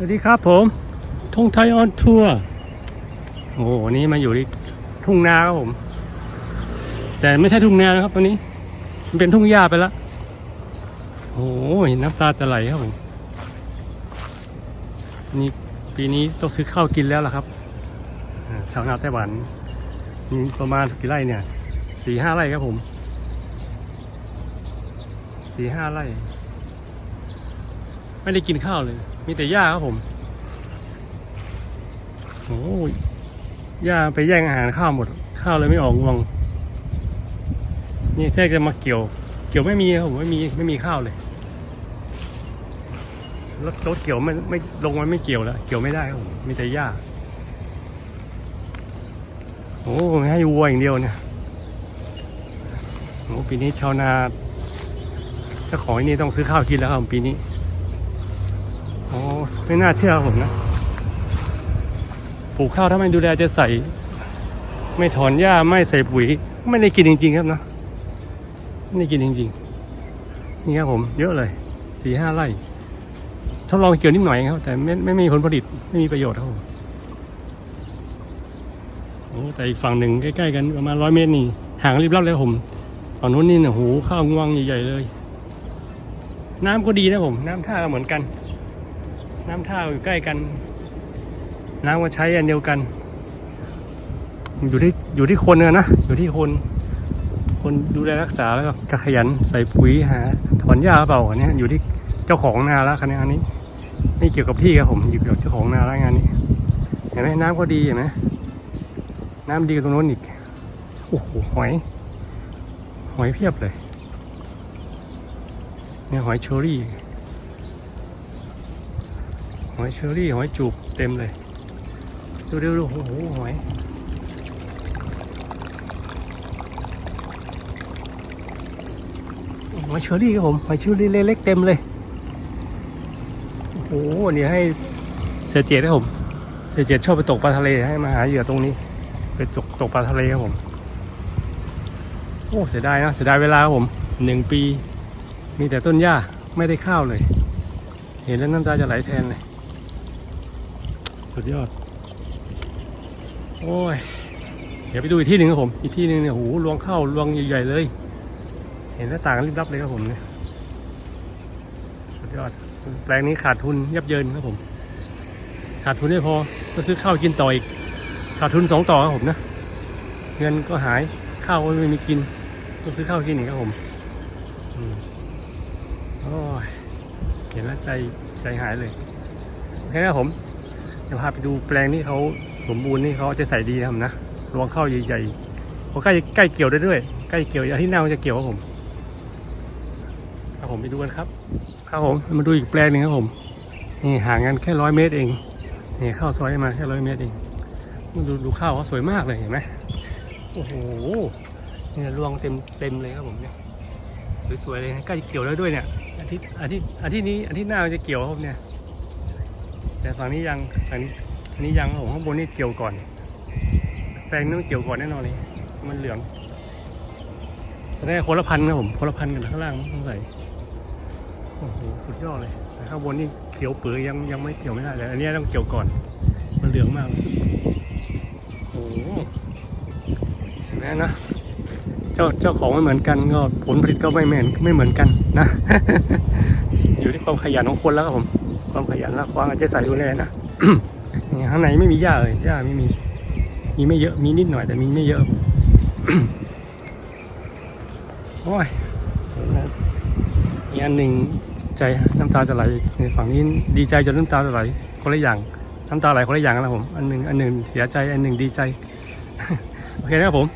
สวัสดีครับผมทงไทยออนทัวร์โอ้โหวันนี้มาอยู่ที่ทุ่งนาครับผม แต่ไม่ใช่ทุ่งนานะครับตัวนี้ มันเป็นทุ่งหญ้าไปแล้วโอ้โหเห็นน้ำตาจะไหลครับผมนี่ปีนี้ต้องซื้อข้าวกินแล้วล่ะครับชาวนาไต้หวันมีประมาณกี่ไร่เนี่ยสี่ห้าไร่ครับผมสี่ห้าไร่ ไม่ได้กินข้าวเลย มีแต่หญ้าครับผมโอ้ยหญ้าไปแย่งอาหารข้าวหมด ข้าวเลยไม่ออกงวง นี่แท้จะมาเกี่ยว เกี่ยวไม่มีครับผมไม่มีไม่มีข้าวเลยรถรถเกี่ยวไม่ไม่ลงมันไม่เกี่ยวแล้วเกี่ยวไม่ได้ครับผมมีแต่หญ้าโอ้ให้วัวอย่างเดียวเนี่ยโอ้ปีนี้ชาวนาเจ้าของนี่ต้องซื้อข้าวกินแล้วครับปีนี้ โอ้ไม่น่าเชื่อผมนะ ปลูกข้าวถ้าไม่ดูแลจะใส่ ไม่ถอนหญ้าไม่ใส่ปุ๋ย ไม่ได้กินจริง ๆ ครับนะไม่ได้กินจริง ๆ นี่ครับผม เยอะเลยสี่ห้าไร่ทดลองเกี่ยวนิดหน่อยครับ แต่ไม่ไม่มีผลผลิตไม่มีประโยชน์ครับผมโอ้แต่อีกฝั่งหนึ่งใกล้ๆกันประมาณร้อยเมตรนี่ห่างรีบรับเลยผมฝั่งนู้นนี่เนี่ยโหข้าวงวงใหญ่ๆเลย น้ำก็ดีนะผม น้ำท่าก็เหมือนกัน น้ำท่าอยู่ใกล้กัน น้ำก็ใช้อันเดียวกัน อยู่ที่อยู่ที่คนนะนะอยู่ที่คน คนดูแลรักษาแล้วก็ขยันใส่ปุ๋ยหาถอนหญ้าเปล่าอันเนี้ยอยู่ที่เจ้าของนาล้วคันนี้อันนี้ไม่เกี่ยวกับที่ครับผมอยู่เกี่ยวกับเจ้าของนาล้วงานนี้ เห็นไหมน้ำก็ดีเห็นไหมน้ำดีกว่าตรงโน้นอีกโอ้โหหอย หอยเพียบเลยเนี่ยหอยเชอรี่ หอยเชอรี่ หอยจูบเต็มเลย ดูดูดูโอ้โหหอยหอยเชอรี่ครับผมหอยเชอรี่เล็กๆเต็มเลยโอ้โหนี่ให้เสียเจดครับผมเสียเจดชอบไปตกปลาทะเลให้มาหาเหยื่อตรงนี้ ไปตกตกปลาทะเลครับผมโอ้เสียดายนะเสียดายเวลาครับผมหนึ่งปี มีแต่ต้นหญ้าไม่ได้ข้าวเลย เห็นแล้วน้ำตาจะไหลแทนเลย สุดยอด โอ้ย เดี๋ยวไปดูอีกที่หนึ่งครับผม อีกที่หนึ่งเนี่ยโหรวงข้าวรวงใหญ่ๆเลย เห็นหน้าต่างรีบรับเลยครับผมเนี่ย สุดยอด แปลงนี้ขาดทุนยับเยินครับผม ขาดทุนไม่พอต้องซื้อข้าวกินต่ออีก ขาดทุนสองต่อครับผมนะ เงินก็หาย ข้าวก็ไม่มีกินต้องซื้อข้าวกินอีกครับผมอืมโอ้ยเห็นแล้วใจใจหายเลย โอเคครับผม เดี๋ยวพาไปดูแปลงที่เขาสมบูรณ์นี่เขาจะใส่ดีนะครับนะรวงข้าวใหญ่ๆเขาใกล้ใกล้เกี่ยวได้ด้วยใกล้เกี่ยวอาทิตย์หน้ามันจะเกี่ยวครับผมครับผมไปดูกันครับครับผมมาดูอีกแปลงหนึ่งครับผมนี่ห่างกันแค่ร้อยเมตรเองนี่ข้าวซอยมาแค่ร้อยเมตรเองดูดูข้าวเขาสวยมากเลยเห็นไหมโอ้โหนี่รวงเต็มเต็มเลยครับผมเนี่ยสวยๆเลยใกล้เกี่ยวแล้วด้วยเนี่ยอาทิตย์อาทิตย์อาทิตย์นี้อาทิตย์หน้ามันจะเกี่ยวครับผมเนี่ย แต่ฝั่งนี้ยังฝั่งนี้อันนี้ยังครับผมข้างบนนี่เกี่ยวก่อนแปลงนู้นเกี่ยวก่อนแน่นอนเลย มันเหลืองแสดงคนละพันนะผมคนละพันกันข้างล่างต้องใส่โอ้โหสุดยอดเลยแต่ข้างบนนี่เขียวเปื่อยยังยังไม่เกี่ยวไม่ได้เลยอันนี้ต้องเกี่ยวก่อน มันเหลืองมากเลยโอ้โหเห็นไหมนะเจ้าเจ้าของไม่เหมือนกันก็ผลผลิตก็ไม่เหมือนไม่เหมือนกันนะ อยู่ที่ความขยันของคนแล้วครับผม ความขยันและความอาจจะใส่ดูแลนะนี่ข้างในไม่มีหญ้าเลยหญ้าไม่มี มีไม่เยอะมีนิดหน่อยแต่มีไม่เยอะโอ้ยอีกอันหนึ่งใจน้ำตาจะไหลในฝั่งนี้ดีใจจนน้ำตาจะไหลคนละอย่างน้ำตาไหลคนละอย่างนะผมอันหนึ่งอันหนึ่งเสียใจอันหนึ่งดีใจโอเคนะครับผม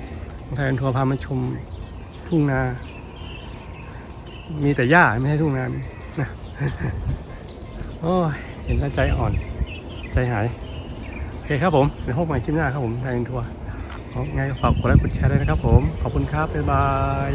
ไทยทัวร์พามาชมทุ่งนา มีแต่หญ้าไม่ใช่ทุ่งนานะ โอ้ยเห็นแล้วใจอ่อน ใจหาย โอเคครับผมเดี๋ยวพบใหม่คลิปหน้าครับผมไทยทัวร์ไงฝากกดไลค์กดแชร์ด้วยนะครับผม ขอบคุณครับ บ๊ายบาย